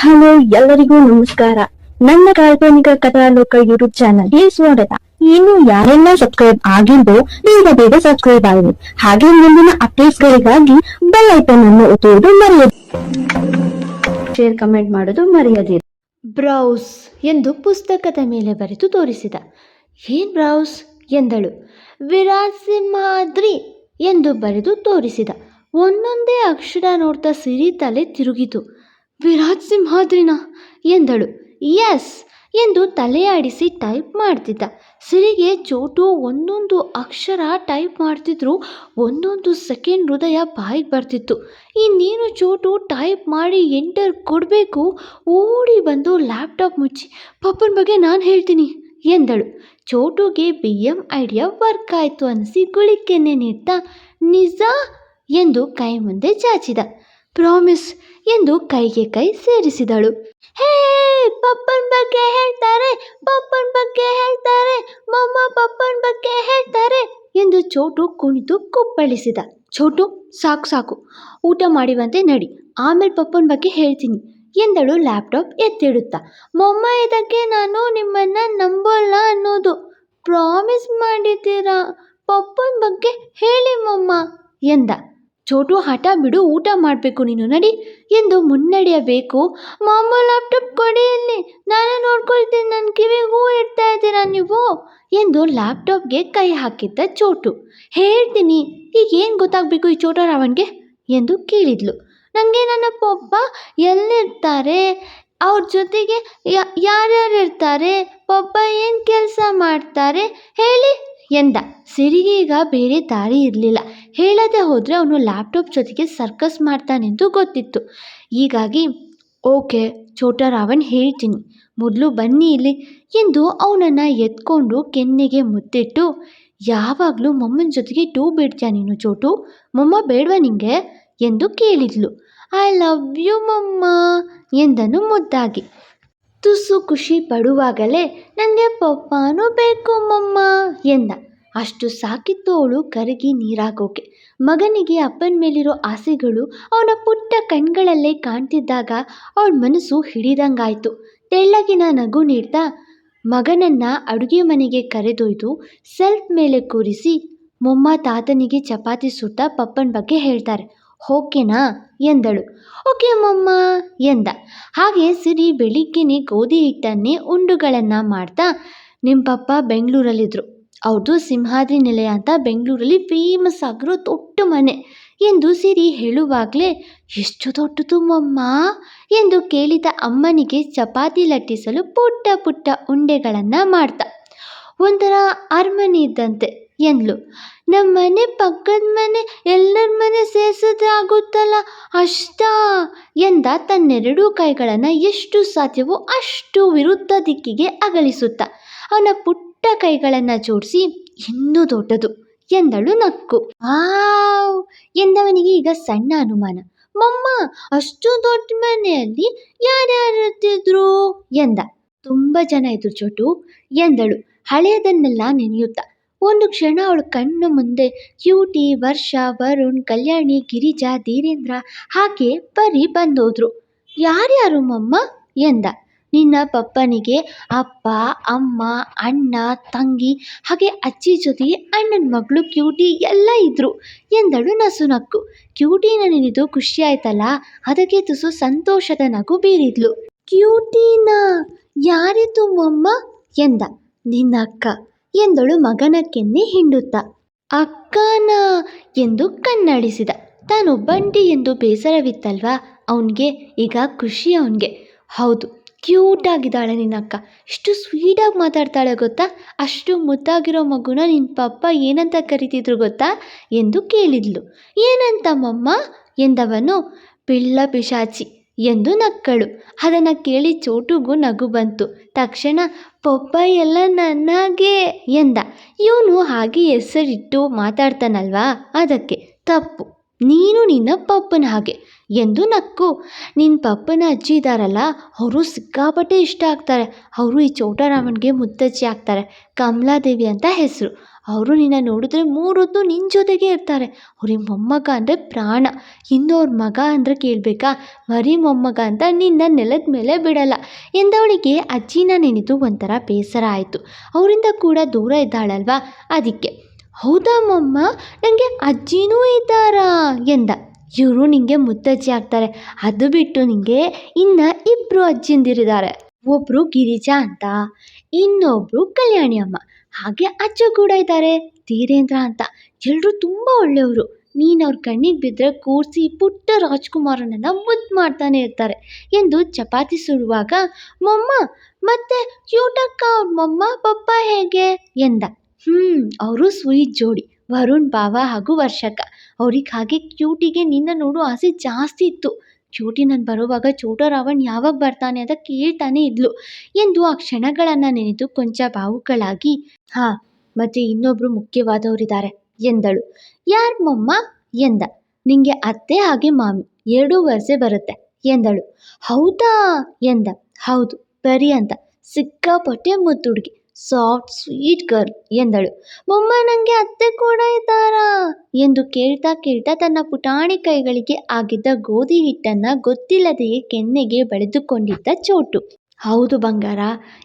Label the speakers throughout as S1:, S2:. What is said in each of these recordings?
S1: Hello, ಎಲ್ಲರಿಗೂ ನಮಸ್ಕಾರ. ನನ್ನ ಕಾಲ್ಪನಿಕ ಕಥಾಲೋಕ ಯೂಟ್ಯೂಬ್ ಚಾನಲ್ಗೆ ಸ್ವಾಗತ. ಇನ್ನು ಯಾರೆಲ್ಲ ಸಬ್ಸ್ಕ್ರೈಬ್ ಆಗಿದ್ದು ಬೇಗ ಬೇಗ ಸಬ್ಸ್ಕ್ರೈಬ್ ಆಗಿದೆ ಹಾಗೆ ಮುಂದಿನ ಅಪ್ಡೇಟ್ಸ್ ಗಳಿಗಾಗಿ ಬೆಲ್ ಐಕನ್ ಅನ್ನು ಒತ್ತುವುದು ಮರೆಯದು ಶೇರ್ ಕಮೆಂಟ್ ಮಾಡೋದು ಮರೆಯದಿರಿ.
S2: ಬ್ರೌಸ್ ಎಂದು ಪುಸ್ತಕದ ಮೇಲೆ ಬರೆದು ತೋರಿಸಿದ. ಏನ್ ಬ್ರೌಸ್? ಎಂದಳು. ವಿರಾಸಿ ಮಾದ್ರಿ ಎಂದು ಬರೆದು ತೋರಿಸಿದ. ಒಂದೊಂದೇ ಅಕ್ಷರ ನೋಡ್ತಾ ಸಿರಿ ತಲೆ ತಿರುಗಿತು. ವಿರಾಟ್ ಸಿಂಹಾದ್ರಿನ ಎಂದಳು. ಎಸ್ ಎಂದು ತಲೆಯಾಡಿಸಿ ಟೈಪ್ ಮಾಡ್ತಿದ್ದ. ಸಿರಿಗೆ ಚೋಟು ಒಂದೊಂದು ಅಕ್ಷರ ಟೈಪ್ ಮಾಡ್ತಿದ್ರು ಒಂದೊಂದು ಸೆಕೆಂಡ್ ಹೃದಯ ಬಾಯಿಗೆ ಬರ್ತಿತ್ತು. ಇನ್ನೇನು ಚೋಟು ಟೈಪ್ ಮಾಡಿ ಎಂಟರ್ ಕೊಡಬೇಕು ಓಡಿ ಬಂದು ಲ್ಯಾಪ್ಟಾಪ್ ಮುಚ್ಚಿ, ಪಪ್ಪನ ಬಗ್ಗೆ ನಾನು ಹೇಳ್ತೀನಿ ಎಂದಳು. ಚೋಟುಗೆ ಬಿ ಎಂ ಐಡಿಯಾ ವರ್ಕ್ ಆಯಿತು ಅನಿಸಿ ಗುಳಿಕೆನೆ ನೀಡ್ತಾ, ನಿಜ ಎಂದು ಕೈ ಮುಂದೆ ಚಾಚಿದ. ಪ್ರಾಮಿಸ್ ಎಂದು ಕೈಗೆ ಕೈ ಸೇರಿಸಿದಳು. ಹೇ, ಪಪ್ಪನ ಬಗ್ಗೆ ಹೇಳ್ತಾರೆ, ಪಪ್ಪನ ಬಗ್ಗೆ ಹೇಳ್ತಾರೆ, ಮಮ್ಮ ಪಪ್ಪನ ಬಗ್ಗೆ ಹೇಳ್ತಾರೆ ಎಂದು ಚೋಟು ಕುಣಿತು ಕುಪ್ಪಳಿಸಿದ. ಚೋಟು, ಸಾಕು ಸಾಕು, ಊಟ ಮಾಡಿವಂತೆ ನಡಿ, ಆಮೇಲೆ ಪಪ್ಪನ ಬಗ್ಗೆ ಹೇಳ್ತೀನಿ ಎಂದಳು ಲ್ಯಾಪ್ಟಾಪ್ ಎತ್ತಿಡುತ್ತಾ. ಮೊಮ್ಮ, ಇದಕ್ಕೆ ನಾನು ನಿಮ್ಮನ್ನ ನಂಬೋಲ್ಲ ಅನ್ನೋದು. ಪ್ರಾಮಿಸ್ ಮಾಡಿದ್ದೀರಾ? ಪಪ್ಪನ ಬಗ್ಗೆ ಹೇಳಿ ಮೊಮ್ಮ ಎಂದ. ಚೋಟು ಹಠ ಬಿಡು, ಊಟ ಮಾಡಬೇಕು ನೀನು, ನಡಿ ಎಂದು ಮುನ್ನಡೆಯಬೇಕು. ಮಾಮ ಲ್ಯಾಪ್ಟಾಪ್ ಕೊಡಿ ಇಲ್ಲಿ ನಾನು ನೋಡ್ಕೊಳ್ತೀನಿ ನನ್ನ ಕಿವಿಗೆ ಹೂ ಇಡ್ತಾ ಇದ್ದೀರಾ ನೀವು? ಎಂದು ಲ್ಯಾಪ್ಟಾಪ್ಗೆ ಕೈ ಹಾಕಿದ್ದ ಚೋಟು ಹೇಳ್ತೀನಿ ಈಗ ಏನು ಗೊತ್ತಾಗಬೇಕು ಈ ಚೋಟ ರಾವಣ್ಗೆ? ಎಂದು ಕೇಳಿದ್ಲು. ನನಗೆ ನನ್ನ ಪಪ್ಪ ಎಲ್ಲಿರ್ತಾರೆ? ಅವ್ರ ಜೊತೆಗೆ ಯಾರ್ಯಾರು ಇರ್ತಾರೆ? ಪಪ್ಪ ಏನು ಕೆಲಸ ಮಾಡ್ತಾರೆ? ಹೇಳಿ ಎಂದ. ಸಿರಿಗೆ ಈಗ ಬೇರೆ ದಾರಿ ಇರಲಿಲ್ಲ. ಹೇಳದೆ ಹೋದರೆ ಅವನು ಲ್ಯಾಪ್ಟಾಪ್ ಜೊತೆಗೆ ಸರ್ಕಸ್ ಮಾಡ್ತಾನೆಂದು ಗೊತ್ತಿತ್ತು. ಹೀಗಾಗಿ, ಓಕೆ ಚೋಟ ರಾವನ್ ಹೇಳ್ತೀನಿ. ಮೊದಲು ಬನ್ನಿ ಇಲ್ಲಿ ಎಂದು ಅವನನ್ನು ಎತ್ಕೊಂಡು ಕೆನ್ನೆಗೆ ಮುತ್ತಿಟ್ಟು, ಯಾವಾಗಲೂ ಮಮ್ಮನ ಜೊತೆಗೆ ಟೂ ಬಿಡ್ತೀಯ ನೀನು ಚೋಟು ಮೊಮ್ಮ ಬೇಡವ ನಿಂಗೆ? ಎಂದು ಕೇಳಿದ್ಲು. ಐ ಲವ್ ಯು ಮಮ್ಮ ಎಂದನು ಮುದ್ದಾಗಿ. ತುಸು ಖುಷಿ ಪಡುವಾಗಲೇ ನನಗೆ ಪಪ್ಪಾನೂ ಬೇಕು ಮಮ್ಮ ಎಂದ. ಅಷ್ಟು ಸಾಕಿತ್ತು ಅವಳು ಕರಗಿ ನೀರಾಗೋಕೆ. ಮಗನಿಗೆ ಅಪ್ಪನ ಮೇಲಿರೋ ಆಸೆಗಳು ಅವನ ಪುಟ್ಟ ಕಣ್ಗಳಲ್ಲೇ ಕಾಣ್ತಿದ್ದಾಗ ಅವಳ ಮನಸ್ಸು ಹಿಡಿದಂಗಾಯ್ತು. ತೆಳ್ಳಗಿನ ನಗು ನೀಡ್ತಾ ಮಗನನ್ನ ಅಡುಗೆ ಮನೆಗೆ ಕರೆದೊಯ್ದು ಸೆಲ್ಫ್ ಮೇಲೆ ಕೂರಿಸಿ ಮೊಮ್ಮ ತಾತನಿಗೆ ಚಪಾತಿ ಸುತ್ತಾ ಪಪ್ಪನ ಬಗ್ಗೆ ಹೇಳ್ತಾರೆ. ಓಕೆನಾ? ಎಂದಳು. ಓಕೆ ಮಮ್ಮ, ಎಂದ. ಹಾಗೆ ಸಿರಿ ಬೆಳಿಗ್ಗೆನೆ ಗೋಧಿ ಹಿಟ್ಟನ್ನೇ ಉಂಡುಗಳನ್ನು ಮಾಡ್ತಾ ನಿಮ್ಮ ಪಪ್ಪ ಬೆಂಗಳೂರಲ್ಲಿದ್ದರು ಅವ್ರದ್ದು ಸಿಂಹಾದ್ರಿ ನಿಲಯ ಅಂತ ಬೆಂಗಳೂರಲ್ಲಿ ಫೇಮಸ್ ಆಗಿರೋ ದೊಡ್ಡ ಮನೆ ಎಂದು ಸಿರಿ ಹೇಳುವಾಗಲೇ, ಎಷ್ಟು ದೊಡ್ಡದು ಮಮ್ಮ ಎಂದು ಕೇಳಿದ ಅಮ್ಮನಿಗೆ ಚಪಾತಿ ಲಟ್ಟಿಸಲು ಪುಟ್ಟ ಪುಟ್ಟ ಉಂಡೆಗಳನ್ನು ಮಾಡ್ತಾ. ಒಂಥರ ಅರಮನೆ ಇದ್ದಂತೆ ಎಂದ್ಲು. ನಮ್ಮ ಮನೆ ಪಕ್ಕದ ಮನೆ, ಎಲ್ಲರ ಮನೆ ಸೇರಿಸಿದ್ರೆ ಆಗುತ್ತಲ್ಲ ಅಷ್ಟಾ ಎಂದ ತನ್ನೆರಡೂ ಕೈಗಳನ್ನು ಎಷ್ಟು ಸಾಧ್ಯವೋ ಅಷ್ಟು ವಿರುದ್ಧ ದಿಕ್ಕಿಗೆ ಅಗಲಿಸುತ್ತ. ಅವನ ಪುಟ್ಟ ಕೈಗಳನ್ನು ಜೋಡಿಸಿ, ಇನ್ನೂ ದೊಡ್ಡದು ಎಂದಳು ನಕ್ಕು. ಆವ್ ಎಂದವನಿಗೆ ಈಗ ಸಣ್ಣ ಅನುಮಾನ. ಮಮ್ಮ, ಅಷ್ಟು ದೊಡ್ಡ ಮನೆಯಲ್ಲಿ ಯಾರ್ಯಾರಿದ್ರು ಎಂದ. ತುಂಬ ಜನ ಇದ್ರು ಚೋಟು ಎಂದಳು. ಹಳೆಯದನ್ನೆಲ್ಲ ನೆನೆಯುತ್ತಾ. ಒಂದು ಕ್ಷಣ ಅವಳು ಕಣ್ಣು ಮುಂದೆ ಕ್ಯೂಟಿ ವರ್ಷ, ವರುಣ್, ಕಲ್ಯಾಣಿ, ಗಿರಿಜಾ, ಧೀರೇಂದ್ರ ಹಾಗೆ ಬರೀ ಬಂದೋದ್ರು. ಯಾರ್ಯಾರು ಮಮ್ಮ? ಎಂದ. ನಿನ್ನ ಪಪ್ಪನಿಗೆ ಅಪ್ಪ, ಅಮ್ಮ, ಅಣ್ಣ, ತಂಗಿ, ಹಾಗೆ ಅಜ್ಜಿ ಜೊತೆ ಅಣ್ಣನ ಮಗಳು ಕ್ಯೂಟಿ ಎಲ್ಲ ಇದ್ರು ಎಂದಳು ನಸುನಕ್ಕು. ಕ್ಯೂಟಿ ನೆನೆದು ಖುಷಿ ಆಯ್ತಲ್ಲ ಅದಕ್ಕೆ ತುಸು ಸಂತೋಷದ ನಗು ಬೀರಿದ್ಲು. ಕ್ಯೂಟಿನ ಯಾರಿತು ಮೊಮ್ಮ ಎಂದ. ನಿನ್ನ ಅಕ್ಕ, ಎಂದಳು ಮಗನ ಕೆನ್ನೆ ಹಿಂಡುತ್ತಾ. ಅಕ್ಕನ? ಎಂದು ತಾನು ಬಂಡಿ ಎಂದು ಬೇಸರವಿತ್ತಲ್ವಾ? ಅವನಿಗೆ ಈಗ ಖುಷಿ ಅವನಿಗೆ. ಹೌದು ಕ್ಯೂಟ್ ಆಗಿದ್ದಾಳೆ ನಿನ್ನ ಅಕ್ಕ. ಎಷ್ಟು ಸ್ವೀಟಾಗಿ ಮಾತಾಡ್ತಾಳೆ ಗೊತ್ತಾ? ಅಷ್ಟು ಮುದ್ದಾಗಿರೋ ಮಗುನ ನಿನ್ನ ಪಪ್ಪ ಏನಂತ ಕರಿತಿದ್ರು ಗೊತ್ತಾ? ಎಂದು ಕೇಳಿದ್ಲು. ಏನಂತ ಮಮ್ಮ? ಎಂದವನು, ಪಿಳ್ಳ ಪಿಶಾಚಿ ಎಂದು ನಕ್ಕಳು. ಅದನ್ನು ಕೇಳಿ ಚೋಟುಗೂ ನಗು ಬಂತು. ತಕ್ಷಣ ಪಪ್ಪ ಎಲ್ಲ ನನಗೆ ಎಂದ. ಇವನು ಹಾಗೆ ಹೆಸರಿಟ್ಟು ಮಾತಾಡ್ತಾನಲ್ವಾ? ಅದಕ್ಕೆ, ತಪ್ಪು. ನೀನು ನಿನ್ನ ಪಪ್ಪನ ಹಾಗೆ ಎಂದು ನಕ್ಕು. ನಿನ್ನ ಪಪ್ಪನ ಅಜ್ಜಿ ಇದ್ದಾರಲ್ಲ ಅವರು ಸಿಕ್ಕಾಪಟ್ಟೆ ಇಷ್ಟ ಆಗ್ತಾರೆ. ಅವರು ಈ ಚೋಟರಾಮನ್ಗೆ ಮುತ್ತಜ್ಜಿ ಆಗ್ತಾರೆ. ಕಮಲಾದೇವಿ ಅಂತ ಹೆಸರು. ಅವರು ನಿನ್ನ ನೋಡಿದ್ರೆ ಮೂರೊತ್ತು ನಿನ್ನ ಜೊತೆಗೆ ಇರ್ತಾರೆ. ಅವ್ರಿಗೆ ಮೊಮ್ಮಗ ಅಂದರೆ ಪ್ರಾಣ. ಇನ್ನು ಅವ್ರ ಮಗ ಅಂದರೆ ಕೇಳಬೇಕಾ? ಮರಿ ಮೊಮ್ಮಗ ಅಂತ ನಿನ್ನ ನೆಲದ ಮೇಲೆ ಬಿಡಲ್ಲ. ಎಂದವಳಿಗೆ ಅಜ್ಜಿನ ನೆನೆದು ಒಂಥರ ಬೇಸರ ಆಯಿತು. ಅವರಿಂದ ಕೂಡ ದೂರ ಇದ್ದಾಳಲ್ವಾ? ಅದಕ್ಕೆ. ಹೌದಾ ಮಮ್ಮ? ನನಗೆ ಅಜ್ಜಿನೂ ಇದ್ದಾರಾ? ಎಂದ. ಇವರು ನಿಂಗೆ ಮುತ್ತಜ್ಜಿ ಆಗ್ತಾರೆ. ಅದು ಬಿಟ್ಟು ನಿಂಗೆ ಇನ್ನು ಇಬ್ಬರು ಅಜ್ಜಿಂದಿರಿದ್ದಾರೆ ಒಬ್ಬರು ಗಿರಿಜಾ ಅಂತ ಇನ್ನೊಬ್ಬರು ಕಲ್ಯಾಣಿ ಅಮ್ಮ. ಹಾಗೆ ಅಜ್ಜ ಕೂಡ ಇದ್ದಾರೆ. ಧೀರೇಂದ್ರ ಅಂತ. ಎಲ್ಲರೂ ತುಂಬ ಒಳ್ಳೆಯವರು. ನೀನು ಅವ್ರ ಕಣ್ಣಿಗೆ ಬಿದ್ದರೆ ಕೂರಿಸಿ ಪುಟ್ಟ ರಾಜ್ಕುಮಾರನನ್ನು ಮುದ್ದು ಮಾಡ್ತಾನೆ ಇರ್ತಾರೆ ಎಂದು ಚಪಾತಿ ಸುಡುವಾಗ, ಮೊಮ್ಮ, ಮತ್ತೆ ಯೂಟಕ್ಕ ಅವ್ರ ಮೊಮ್ಮ, ಪಪ್ಪ ಹೇಗೆ? ಎಂದ. ಹ್ಞೂ ಅವರು ಸ್ವೀಟ್ ಜೋಡಿ, ವರುಣ್, ಭಾವ ಹಾಗೂ ವರ್ಷಕ. ಅವ್ರಿಗೆ ಹಾಗೆ ಕ್ಯೂಟಿಗೆ ನಿನ್ನ ನೋಡೋ ಆಸೆ ಜಾಸ್ತಿ ಇತ್ತು. ಕ್ಯೂಟಿ ನಾನು ಬರುವಾಗ ಚೋಟ ರಾವಣ್ ಯಾವಾಗ ಬರ್ತಾನೆ ಅಂತ ಕೇಳ್ತಾನೆ ಇದ್ಲು. ಎಂದು ಆ ಕ್ಷಣಗಳನ್ನು ನೆನೆದು ಕೊಂಚ ಭಾವುಕಳಾಗಿ ಹಾಂ, ಮತ್ತು ಇನ್ನೊಬ್ರು ಮುಖ್ಯವಾದವರಿದ್ದಾರೆ ಎಂದಳು. ಯಾರು ಮೊಮ್ಮ? ಎಂದ. ನಿಂಗೆ ಅತ್ತೆ ಹಾಗೆ ಮಾಮಿ, ಎರಡೂ ವರ್ಷೆ ಬರುತ್ತೆ ಎಂದಳು. ಹೌದಾ? ಎಂದ. ಹೌದು, ಬರಿ ಅಂತ. ಸಿಕ್ಕಾಪಟ್ಟೆ ಮುತ್ತುಡುಗಿ. ಸಾಫ್ಟ್ ಸ್ವೀಟ್ ಗರ್ಲ್ ಎಂದಳು. ಮೊಮ್ಮ ನನಗೆ ಅತ್ತೆ ಕೂಡ ಇದ್ದಾರಾ? ಎಂದು ಕೇಳ್ತಾ ಕೇಳ್ತಾ ತನ್ನ ಪುಟಾಣಿ ಕೈಗಳಿಗೆ ಆಗಿದ್ದ ಗೋಧಿ ಹಿಟ್ಟನ್ನು ಗೊತ್ತಿಲ್ಲದೆಯೇ ಕೆನ್ನೆಗೆ ಬಳಿದುಕೊಂಡಿದ್ದ ಚೋಟು. ಹೌದು ಬಂಗಾರ,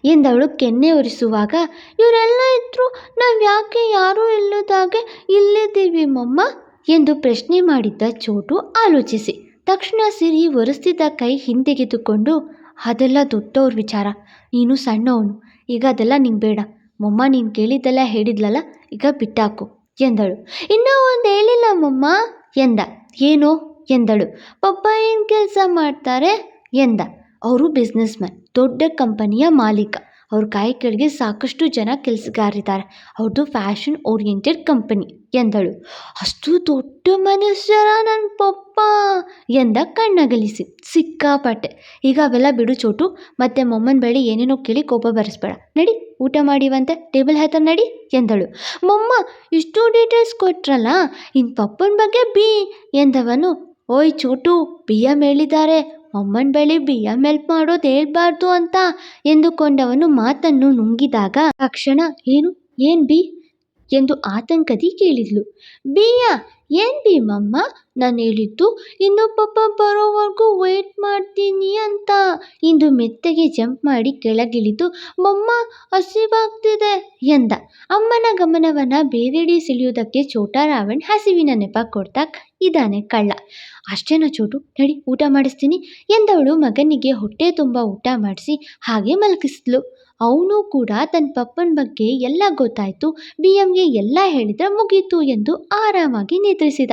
S2: ಎಂದವಳು ಕೆನ್ನೆ ಒರೆಸುವಾಗ ಇವರೆಲ್ಲ ಇದ್ರು ನಾವು ಯಾಕೆ ಯಾರೂ ಇಲ್ಲದಾಗೆ ಇಲ್ಲಿದ್ದೀವಿ ಮೊಮ್ಮ? ಎಂದು ಪ್ರಶ್ನೆ ಮಾಡಿದ್ದ ಚೋಟು ಆಲೋಚಿಸಿ. ತಕ್ಷಣ ಸಿರಿ ಒರೆಸ್ತಿದ್ದ ಕೈ ಹಿಂದೆಗೆದುಕೊಂಡು, ಅದೆಲ್ಲ ದೊಡ್ಡವ್ರ ವಿಚಾರ. ನೀನು ಸಣ್ಣವನು. ಈಗ ಅದೆಲ್ಲ ನಿಂಗೆ ಬೇಡ. ಮೊಮ್ಮ ನೀನು ಕೇಳಿದ್ದೆಲ್ಲ ಹೇಳಿದ್ಲಲ್ಲ, ಈಗ ಬಿಟ್ಟಾಕು, ಎಂದಳು. ಇನ್ನೂ ಒಂದು ಹೇಳಿಲ್ಲ ಮೊಮ್ಮ, ಎಂದ. ಏನೋ? ಎಂದಳು. ಪಪ್ಪ ಏನು ಕೆಲಸ ಮಾಡ್ತಾರೆ? ಎಂದ. ಅವರು ಬಿಸ್ನೆಸ್ ಮ್ಯಾನ್ ದೊಡ್ಡ ಕಂಪನಿಯ ಮಾಲೀಕ. ಅವ್ರ ಕಾಯಿ ಕೆಳಗೆ ಸಾಕಷ್ಟು ಜನ ಕೆಲಸಗಾರಿದ್ದಾರೆ. ಅವ್ರದ್ದು ಫ್ಯಾಷನ್ ಓರಿಯೆಂಟೆಡ್ ಕಂಪನಿ, ಎಂದಳು. ಅಷ್ಟು ದೊಡ್ಡ ಮನುಷ್ಯರ ನನ್ನ ಪಪ್ಪ? ಎಂದ ಕಣ್ಣಗಲಿಸಿ ಸಿಕ್ಕಾಪಟ್ಟೆ. ಈಗ ಅವೆಲ್ಲ ಬಿಡು ಚೋಟು, ಮತ್ತೆ ಮೊಮ್ಮನ ಬಳಿ ಏನೇನೋ ಕೇಳಿ ಕೋಪ ಬರೆಸ್ಬೇಡ. ನಡಿ, ಊಟ ಮಾಡಿವಂತೆ, ಟೇಬಲ್ ಹತ್ತಿರ ನಡಿ, ಎಂದಳು. ಮೊಮ್ಮ, ಇಷ್ಟು ಡೀಟೇಲ್ಸ್ ಕೊಟ್ರಲ್ಲ? ಇನ್ನು ಪಪ್ಪನ ಬಗ್ಗೆ ಬಿ, ಎಂದವನು. ಓಯ್ ಚೋಟು ಬಿ ಎಂ ಹೇಳಿದ್ದಾರೆ ಮೊಮ್ಮನ ಬಳಿ ಬಿ ಎಂ ಹೆಲ್ಪ್ ಮಾಡೋದು ಹೇಳ್ಬಾರ್ದು ಅಂತ ಎಂದುಕೊಂಡವನು ಮಾತನ್ನು ನುಂಗಿದಾಗ ತಕ್ಷಣ, ಏನು? ಏನು ಬಿ? ಎಂದು ಆತಂಕದಿ ಕೇಳಿದ್ಲು. ಬೀಯ ಏನು ಭೀಮಮ್ಮ? ಮಮ್ಮ ನಾನು ಹೇಳಿದ್ದು ಇನ್ನು ಪಪ್ಪ ಬರೋವರೆಗೂ ವೇಟ್ ಮಾಡ್ತೀನಿ ಅಂತ. ಇಂದು ಮೆತ್ತಗೆ ಜಂಪ್ ಮಾಡಿ ಕೆಳಗಿಳಿದು, ಮಮ್ಮ, ಹಸಿವಾಗ್ತಿದೆ ಎಂದ. ಅಮ್ಮನ ಗಮನವನ್ನು ಬೇರೆಡೆ ಸೆಳೆಯುವುದಕ್ಕೆ ಚೋಟ ರಾವಣ್ ಹಸಿವಿನ ನೆಪ ಕೊಡ್ತಾ ಇದ್ದಾನೆ ಕಳ್ಳ. ಅಷ್ಟೇನಾ ಚೋಟು, ನಡಿ, ಊಟ ಮಾಡಿಸ್ತೀನಿ ಎಂದವಳು ಮಗನಿಗೆ ಹೊಟ್ಟೆ ತುಂಬ ಊಟ ಮಾಡಿಸಿ ಹಾಗೆ ಮಲಗಿಸಿದ್ಲು ಅವನು ಕೂಡ ತನ್ನ ಪಪ್ಪನ ಬಗ್ಗೆ ಎಲ್ಲ ಗೊತ್ತಾಯಿತು. ಬಿ ಎಮ್ಗೆ ಎಲ್ಲ ಹೇಳಿದ್ರೆ ಮುಗೀತು ಎಂದು ಆರಾಮಾಗಿ ನಿದ್ರಿಸಿದ.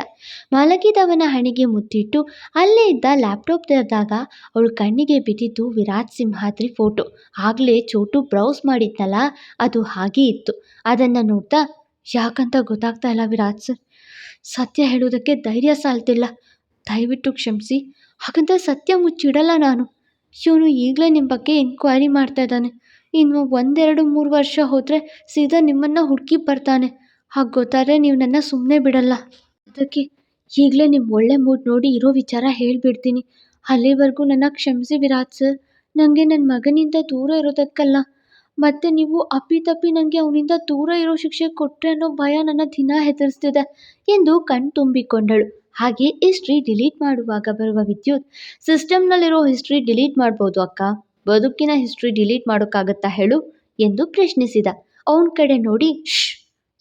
S2: ಮಲಗಿದವನ ಹಣೆಗೆ ಮುತ್ತಿಟ್ಟು ಅಲ್ಲೇ ಇದ್ದ ಲ್ಯಾಪ್ಟಾಪ್ ತೆರೆದಾಗ ಅವಳ ಕಣ್ಣಿಗೆ ಬಿದ್ದಿದ್ದು ವಿರಾಟ್ ಸಿಂಹಾದ್ರಿ ಫೋಟೋ ಆಗಲೇ ಚೋಟು ಬ್ರೌಸ್ ಮಾಡಿದ್ನಲ್ಲ, ಅದು ಹಾಗೇ ಇತ್ತು. ಅದನ್ನು ನೋಡ್ತಾ, ಯಾಕಂತ ಗೊತ್ತಾಗ್ತಾ ಇಲ್ಲ ವಿರಾಟ್ ಸರ್. ಸತ್ಯ ಹೇಳೋದಕ್ಕೆ ಧೈರ್ಯ ಸಾಲ್ತಿಲ್ಲ. ದಯವಿಟ್ಟು ಕ್ಷಮಿಸಿ. ಹಾಗಂತ ಸತ್ಯ ಮುಚ್ಚಿಡಲ್ಲ ನಾನು. ಇವನು ಈಗಲೇ ನಿಮ್ಮ ಬಗ್ಗೆ ಎನ್ಕ್ವೈರಿ ಮಾಡ್ತಾ ಇದ್ದಾನೆ. ಇನ್ನು ಒಂದೆರಡು ಮೂರು ವರ್ಷ ಹೋದರೆ ಸೀದಾ ನಿಮ್ಮನ್ನು ಹುಡುಕಿ ಬರ್ತಾನೆ. ಹಾಗೆ ಗೊತ್ತಾದರೆ ನೀವು ನನ್ನ ಸುಮ್ಮನೆ ಬಿಡಲ್ಲ. ಅದಕ್ಕೆ ಈಗಲೇ ನಿಮ್ಮ ಒಳ್ಳೆ ಮೂಡ್ ನೋಡಿ ಇರೋ ವಿಚಾರ ಹೇಳಿಬಿಡ್ತೀನಿ. ಅಲ್ಲಿವರೆಗೂ ನನ್ನ ಕ್ಷಮಿಸಿ ವಿರಾಟ್ ಸರ್ ನನಗೆ ನನ್ನ ಮಗನಿಂದ ದೂರ ಇರೋದಕ್ಕಲ್ಲ. ಮತ್ತು ನೀವು ಅಪ್ಪಿತಪ್ಪಿ ನನಗೆ ಅವನಿಂದ ದೂರ ಇರೋ ಶಿಕ್ಷೆ ಕೊಟ್ಟರೆ ಅನ್ನೋ ಭಯ ನನ್ನ ದಿನ ಹೆದರಿಸ್ತಿದೆ ಎಂದು ಕಣ್ ತುಂಬಿಕೊಂಡಳು. ಹಾಗೆ ಹಿಸ್ಟ್ರಿ ಡಿಲೀಟ್ ಮಾಡುವಾಗ ಬರುವ ವಿದ್ಯುತ್ ಸಿಸ್ಟಮ್ನಲ್ಲಿರೋ ಹಿಸ್ಟ್ರಿ ಡಿಲೀಟ್ ಮಾಡ್ಬೋದು ಅಕ್ಕ. ಬದುಕಿನ ಹಿಸ್ಟ್ರಿ ಡಿಲೀಟ್ ಮಾಡೋಕ್ಕಾಗತ್ತಾ ಹೇಳು ಎಂದು ಪ್ರಶ್ನಿಸಿದ. ಅವನ ಕಡೆ ನೋಡಿ ಶ್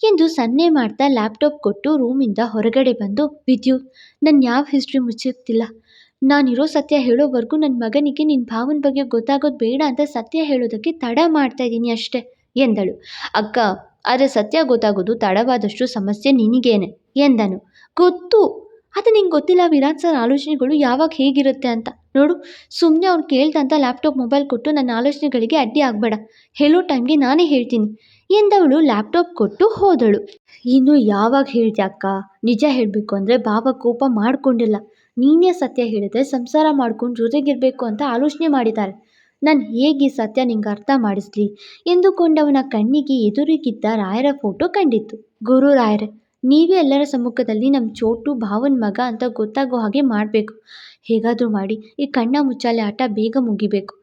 S2: ಎಂದು ಸನ್ನೆ ಮಾಡ್ತಾ ಲ್ಯಾಪ್ಟಾಪ್ ಕೊಟ್ಟು ರೂಮಿಂದ ಹೊರಗಡೆ ಬಂದು, ವಿದ್ಯುತ್ ನನ್ನ ಯಾವ ಹಿಸ್ಟ್ರಿ ಮುಚ್ಚುತ್ತಿಲ್ಲ ನಾನಿರೋ ಸತ್ಯ ಹೇಳೋವರೆಗೂ ನನ್ನ ಮಗನಿಗೆ ನಿನ್ನ ಭಾವನ ಬಗ್ಗೆ ಗೊತ್ತಾಗೋದು ಬೇಡ ಅಂತ ಸತ್ಯ ಹೇಳೋದಕ್ಕೆ ತಡ ಮಾಡ್ತಾ ಇದ್ದೀನಿ ಅಷ್ಟೇ, ಎಂದಳು. ಅಕ್ಕ, ಆದರೆ ಸತ್ಯ ಗೊತ್ತಾಗೋದು ತಡವಾದಷ್ಟು ಸಮಸ್ಯೆ ನಿನಗೇನೆ, ಎಂದನು. ಗೊತ್ತು ಅದು ನಿಂಗೆ ಗೊತ್ತಿಲ್ಲ ವಿರಾಟ್ ಸರ್ ಆಲೋಚನೆಗಳು ಯಾವಾಗ ಹೇಗಿರುತ್ತೆ ಅಂತ. ನೋಡು ಸುಮ್ಮನೆ ಅವ್ನು ಕೇಳ್ದಂತ ಲ್ಯಾಪ್ಟಾಪ್ ಮೊಬೈಲ್ ಕೊಟ್ಟು ನನ್ನ ಆಲೋಚನೆಗಳಿಗೆ ಅಡ್ಡಿ ಆಗಬೇಡ. ಹೇಳೋ ಟೈಮ್ಗೆ ನಾನೇ ಹೇಳ್ತೀನಿ. ಎಂದವಳು ಲ್ಯಾಪ್ಟಾಪ್ ಕೊಟ್ಟು ಹೋದಳು. ಇನ್ನು ಯಾವಾಗ ಹೇಳಿದೆ ಅಕ್ಕ? ನಿಜ ಹೇಳಬೇಕು ಅಂದರೆ ಬಾಬಾ ಕೋಪ ಮಾಡಿಕೊಂಡಿಲ್ಲ. ನೀನೇ ಸತ್ಯ ಹೇಳಿದ್ರೆ ಸಂಸಾರ ಮಾಡ್ಕೊಂಡು ಜೊತೆಗಿರಬೇಕು ಅಂತ ಆಲೋಚನೆ ಮಾಡಿದ್ದಾರೆ. ನಾನು ಹೇಗೆ ಈ ಸತ್ಯ ನಿಂಗೆ ಅರ್ಥ ಮಾಡಿಸ್ಲಿ? ಎಂದುಕೊಂಡವನ ಕಣ್ಣಿಗೆ ಎದುರಿಗಿದ್ದ ರಾಯರ ಫೋಟೋ ಕಂಡಿತ್ತು. ಗುರು ರಾಯರೇ ನೀವೇ ಎಲ್ಲರ ಸಮ್ಮುಖದಲ್ಲಿ ನಮ್ಮ ಚೋಟು, ಭಾವನ ಮಗ ಅಂತ ಗೊತ್ತಾಗೋ ಹಾಗೆ ಮಾಡಬೇಕು. ಹೇಗಾದರೂ ಮಾಡಿ, ಈ ಕಣ್ಣ ಮುಚ್ಚಾಲೆ ಆಟ ಬೇಗ ಮುಗಿಬೇಕು.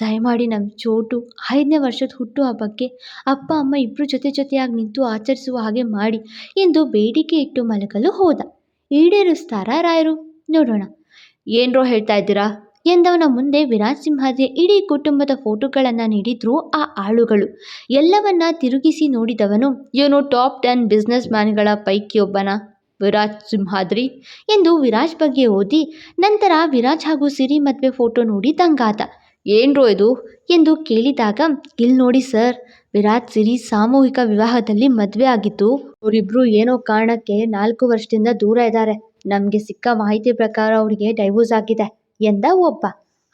S2: ದಯಮಾಡಿ ನಮ್ಮ ಚೋಟು, ಐದನೇ ವರ್ಷದ ಹುಟ್ಟು ಹಬ್ಬಕ್ಕೆ ಅಪ್ಪ, ಅಮ್ಮ ಇಬ್ಬರು ಜೊತೆ ಜೊತೆಯಾಗಿ ನಿಂತು ಆಚರಿಸುವ ಹಾಗೆ ಮಾಡಿ ಎಂದು ಬೇಡಿಕೆ ಇಟ್ಟು ಮಲಗಲು ಹೋದ. ಈಡೇರಿಸ್ತಾರಾ ರಾಯರು? ನೋಡೋಣ. ಏನ್ರೋ ಹೇಳ್ತಾ ಇದ್ದೀರಾ? ಎಂದವನ ಮುಂದೆ ವಿರಾಜ್ ಸಿಂಹಾದ್ರಿ ಇಡೀ ಕುಟುಂಬದ ಫೋಟೋಗಳನ್ನು ನೀಡಿದ್ರು ಆ ಆಳುಗಳು. ಎಲ್ಲವನ್ನ ತಿರುಗಿಸಿ ನೋಡಿದವನು ಇವನು ಟಾಪ್ ಟೆನ್ ಬಿಸ್ನೆಸ್ ಮ್ಯಾನ್ಗಳ ಒಬ್ಬನ ವಿರಾಜ್ ಸಿಂಹಾದ್ರಿ ಎಂದು ವಿರಾಜ್ ಬಗ್ಗೆ ಓದಿ ನಂತರ ವಿರಾಜ್ ಹಾಗೂ ಸಿರಿ ಮದುವೆ ಫೋಟೋ ನೋಡಿ ದಂಗಾದ ಏನ್ರೋ ಇದು? ಎಂದು ಕೇಳಿದಾಗ ಇಲ್ಲಿ ನೋಡಿ ಸರ್, ವಿರಾಜ್ ಸಿರಿ ಸಾಮೂಹಿಕ ವಿವಾಹದಲ್ಲಿ ಮದುವೆ ಆಗಿತ್ತು ಅವರಿಬ್ರು ಏನೋ ಕಾರಣಕ್ಕೆ ನಾಲ್ಕು ವರ್ಷದಿಂದ ದೂರ ಇದ್ದಾರೆ ನಮಗೆ ಸಿಕ್ಕ ಮಾಹಿತಿ ಪ್ರಕಾರ ಅವರಿಗೆ ಡೈವೋರ್ಸ್ ಆಗಿದೆ. ಎಂದ ಒಬ್ಬ.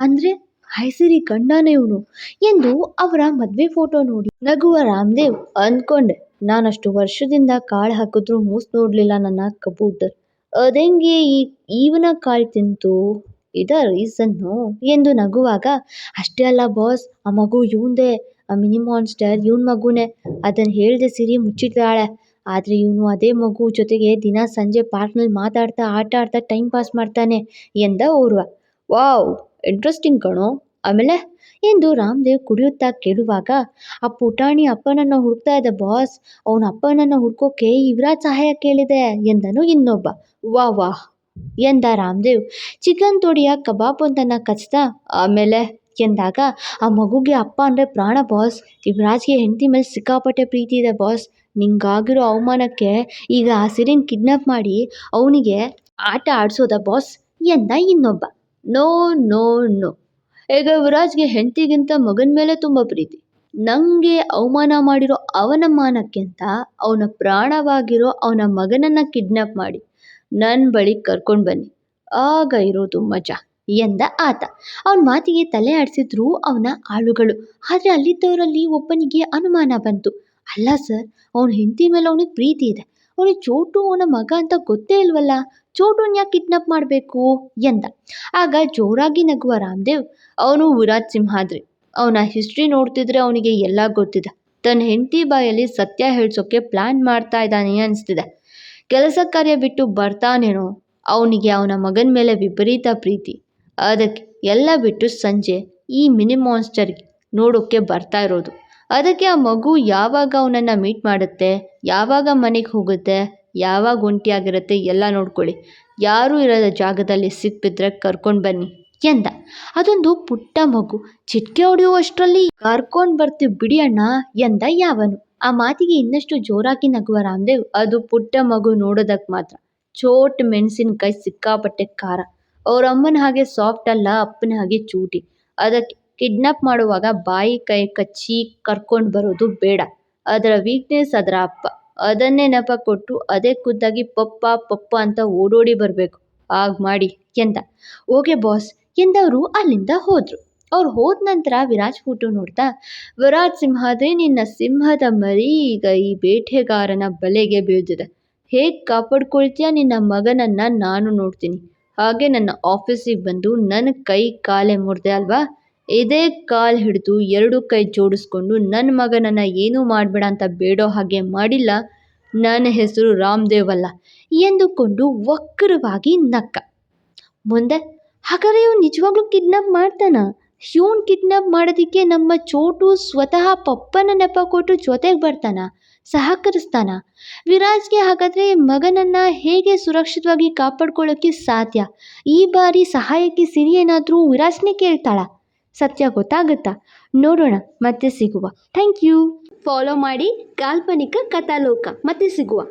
S2: ಅಂದ್ರೆ, ಹೈಸಿರಿ ಗಂಡನೇ ಇವನು ಎಂದು ಅವರ ಮದುವೆ ಫೋಟೋ ನೋಡಿ ನಗುವ ರಾಮದೇವ್ ಅಂದ್ಕೊಂಡೆ. ನಾನಷ್ಟು ವರ್ಷದಿಂದ ಕಾಳು ಹಾಕಿದ್ರು ಮೂಸ್ ನೋಡಲಿಲ್ಲ ನನ್ನ ಕಬೂತರ್. ಅದೆಂಗೆ ಈ ಈವನ ಕಾಳು ತಿಂತು? ಇದ ರೀಸನ್ನು? ಎಂದು ನಗುವಾಗ, ಅಷ್ಟೇ ಅಲ್ಲ ಬಾಸ್, ಆ ಮಗು ಇವಂದೇ ಆ ಮಿನಿ ಮಾನ್ಸ್ಟರ್ ಇವನ್ ಮಗುನೇ. ಅದನ್ನು ಹೇಳ್ದೆ ಸಿರಿ ಮುಚ್ಚಿಟ್ಟಾಳೆ ಆದರೆ ಇವನು ಅದೇ ಮಗು ಜೊತೆಗೆ ದಿನ ಸಂಜೆ ಪಾರ್ಕ್ನಲ್ಲಿ ಮಾತಾಡ್ತಾ ಆಟ ಆಡ್ತಾ ಟೈಮ್ ಪಾಸ್ ಮಾಡ್ತಾನೆ ಎಂದ ಓರ್ವ. ವಾವ್ ಇಂಟ್ರೆಸ್ಟಿಂಗ್ ಕಣೋ. ಆಮೇಲೆ ಎಂದು ರಾಮದೇವ್ ಕುಡಿಯುತ್ತಾ ಕೇಳುವಾಗ ಆ ಪುಟಾಣಿ ಅಪ್ಪನನ್ನು ಹುಡುಕ್ತಾ ಇದ್ದ ಬಾಸ್ ಅವನ ಅಪ್ಪನನ್ನು ಹುಡ್ಕೋಕೆ ಯುವರಾಜ್ ಸಹಾಯ ಕೇಳಿದೆ ಎಂದನು ಇನ್ನೊಬ್ಬ. ವಾ ವಾಹ್ ಎಂದ ರಾಮದೇವ್. ಚಿಕನ್ ತೊಡಿಯ ಕಬಾಬ್ ಒಂದನ್ನು ಕಚ್ತಾ? ಆಮೇಲೆ ಎಂದಾಗ, ಆ ಮಗುಗೆ ಅಪ್ಪ ಅಂದರೆ ಪ್ರಾಣ ಬಾಸ್ ಯುವರಾಜ್ಗೆ ಹೆಂಡತಿ ಮೇಲೆ ಸಿಕ್ಕಾಪಟ್ಟೆ ಪ್ರೀತಿ ಇದೆ ಬಾಸ್ ನಿಂಗಾಗಿರೋ ಅವಮಾನಕ್ಕೆ ಈಗ ಆ ಸಿರಿನ್ ಕಿಡ್ನಾಪ್ ಮಾಡಿ, ಅವನಿಗೆ ಆಟ ಆಡಿಸೋದ ಬಾಸ್ ಎಂದ ಇನ್ನೊಬ್ಬ. No no no. ಈಗ ಯುವರಾಜ್ಗೆ ಹೆಂಡತಿಗಿಂತ ಮಗನ ಮೇಲೆ ತುಂಬ ಪ್ರೀತಿ. ನನಗೆ ಅವಮಾನ ಮಾಡಿರೋ ಅವನ ಮಾನಕ್ಕಿಂತ ಅವನ ಪ್ರಾಣವಾಗಿರೋ ಅವನ ಮಗನನ್ನು ಕಿಡ್ನಾಪ್ ಮಾಡಿ. ನನ್ನ ಬಳಿ ಕರ್ಕೊಂಡು ಬನ್ನಿ. ಆಗ ಇರೋದು ಮಜಾ ಎಂದ ಆತ. ಅವನ ಮಾತಿಗೆ ತಲೆ ಆಡಿಸಿದ್ರು ಅವನ ಆಳುಗಳು. ಆದರೆ ಅಲ್ಲಿದ್ದವರಲ್ಲಿ ಒಬ್ಬನಿಗೆ ಅನುಮಾನ ಬಂತು. ಅಲ್ಲ ಸರ್, ಅವನ ಹೆಂಡತಿ ಮೇಲೆ ಅವನಿಗೆ ಪ್ರೀತಿ ಇದೆ. ಅವನಿಗೆ ಚೋಟು ಅವನ ಮಗ ಅಂತ ಗೊತ್ತೇ ಇಲ್ವಲ್ಲ? ಚೋಟುನ ಯಾಕೆ ಕಿಡ್ನಾಪ್ ಮಾಡಬೇಕು? ಎಂದ. ಆಗ ಜೋರಾಗಿ ನಗುವ ರಾಮದೇವ್, ಅವನು ವಿರಾಜ್ ಸಿಂಹಾದ್ರಿ. ಅವನ ಹಿಸ್ಟ್ರಿ ನೋಡ್ತಿದ್ರೆ ಅವನಿಗೆ ಎಲ್ಲ ಗೊತ್ತಿದೆ. ತನ್ನ ಹೆಂಡತಿ ಬಾಯಲ್ಲಿ ಸತ್ಯ ಹೇಳಿಸೋಕ್ಕೆ ಪ್ಲ್ಯಾನ್ ಮಾಡ್ತಾ ಇದ್ದಾನೆ ಅನಿಸ್ತಿದೆ. ಕೆಲಸ ಕಾರ್ಯ ಬಿಟ್ಟು ಬರ್ತಾನೇನೋ, ಅವನಿಗೆ ಅವನ ಮಗನ ಮೇಲೆ ವಿಪರೀತ ಪ್ರೀತಿ. ಅದಕ್ಕೆ ಎಲ್ಲ ಬಿಟ್ಟು ಸಂಜೆ ಈ ಮಿನಿ ಮಾನ್ಸ್ಟರ್ಗೆ ನೋಡೋಕ್ಕೆ ಬರ್ತಾ ಇರೋದು. ಅದಕ್ಕೆ ಆ ಮಗು ಯಾವಾಗ ಅವನನ್ನು ಮೀಟ್ ಮಾಡುತ್ತೆ, ಯಾವಾಗ ಮನೆಗೆ ಹೋಗುತ್ತೆ, ಯಾವಾಗ ಒಂಟಿಯಾಗಿರುತ್ತೆ ಎಲ್ಲ ನೋಡ್ಕೊಳ್ಳಿ. ಯಾರೂ ಇರದ ಜಾಗದಲ್ಲಿ ಸಿಕ್ಬಿದ್ರೆ ಕರ್ಕೊಂಡು ಬನ್ನಿ ಎಂದ. ಅದೊಂದು ಪುಟ್ಟ ಮಗು. ಚಿಟ್ಕೆ ಹೊಡೆಯುವಷ್ಟರಲ್ಲಿ ಕರ್ಕೊಂಡು ಬರ್ತೀವಿ ಬಿಡಿ ಅಣ್ಣ ಎಂದ ಯಾವನು. ಆ ಮಾತಿಗೆ ಇನ್ನಷ್ಟು ಜೋರಾಗಿ ನಗುವ ರಾಮದೇವ್ ಅದು ಪುಟ್ಟ ಮಗು ನೋಡೋದಕ್ಕೆ ಮಾತ್ರ. ಚೋಟ್ ಮೆಣಸಿನಕಾಯಿ ಸಿಕ್ಕಾಪಟ್ಟೆ ಖಾರ. ಅವ್ರ ಅಮ್ಮನ ಹಾಗೆ ಸಾಫ್ಟ್ ಅಲ್ಲ, ಅಪ್ಪನ ಹಾಗೆ ಚೂಟಿ. ಅದಕ್ಕೆ ಕಿಡ್ನಾಪ್ ಮಾಡುವಾಗ ಬಾಯಿ, ಕೈ ಕಚ್ಚಿ ಕರ್ಕೊಂಡು ಬರೋದು ಬೇಡ. ಅದರ ವೀಕ್ನೆಸ್ ಅದರ ಅಪ್ಪ. ಅದನ್ನೇ ನೆಪ ಕೊಟ್ಟು ಅದೇ ಖುದ್ದಾಗಿ ಪಪ್ಪ ಪಪ್ಪ ಅಂತ ಓಡೋಡಿ ಬರಬೇಕು. ಆಗ ಮಾಡಿ, ಎಂದ. ಓಕೆ ಬಾಸ್, ಎಂದವರು ಅಲ್ಲಿಂದ ಹೋದರು. ಅವ್ರು ಹೋದ ನಂತರ ವಿರಾಜ್ ಫೋಟೋ ನೋಡ್ತಾ, ವಿರಾಜ್ ಸಿಂಹದೇ ನಿನ್ನ ಸಿಂಹದ ಮರಿ ಈಗ ಈ ಬೇಟೆಗಾರನ ಬಲೆಗೆ ಬೀಳ್ದಿದೆ. ಹೇಗೆ ಕಾಪಾಡ್ಕೊಳ್ತೀಯ ನಿನ್ನ ಮಗನನ್ನು ನಾನು ನೋಡ್ತೀನಿ. ಹಾಗೆ ನನ್ನ ಆಫೀಸಿಗೆ ಬಂದು ನನ್ನ ಕೈ ಕಾಲೇ ಮುರಿದೆ ಅಲ್ವಾ? ಇದೇ ಕಾಲು ಹಿಡಿದು ಎರಡು ಕೈ ಜೋಡಿಸ್ಕೊಂಡು ನನ್ನ ಮಗನನ್ನು ಏನೂ ಮಾಡಬೇಡ ಅಂತ ಬೇಡೋ ಹಾಗೆ ಮಾಡಿಲ್ಲ. ನನ್ನ ಹೆಸರು ರಾಮದೇವ್ ಅಲ್ಲ ಎಂದುಕೊಂಡು ವಕ್ರವಾಗಿ ನಕ್ಕ. ಮುಂದೆ, ಹಾಗಾದ್ರೆ ಇವನು ನಿಜವಾಗ್ಲೂ ಕಿಡ್ನಾಪ್ ಮಾಡ್ತಾನ? ಇವನು ಕಿಡ್ನಾಪ್ ಮಾಡೋದಕ್ಕೆ ನಮ್ಮ ಚೋಟು ಸ್ವತಃ ಪಪ್ಪನ ನೆಪ ಕೊಟ್ಟು ಜೊತೆಗೆ ಬರ್ತಾನ? ಸಹಕರಿಸ್ತಾನ? ವಿರಾಜ್ಗೆ ಹಾಗಾದರೆ ಮಗನನ್ನು ಹೇಗೆ ಸುರಕ್ಷಿತವಾಗಿ ಕಾಪಾಡ್ಕೊಳ್ಳೋಕ್ಕೆ ಸಾಧ್ಯ? ಈ ಬಾರಿ ಸಹಾಯಕ್ಕೆ ಸಿರಿ ಏನಾದರೂ ವಿರಾಜ್ನೇ ಕೇಳ್ತಾಳ? ಸತ್ಯ ಗೊತ್ತಾಗುತ್ತಾ? ನೋಡೋಣ ಮತ್ತೆ ಸಿಗುವ. Thank you. ಫಾಲೋ ಮಾಡಿ ಕಾಲ್ಪನಿಕ ಕಥಾಲೋಕ ಮತ್ತೆ ಸಿಗುವ.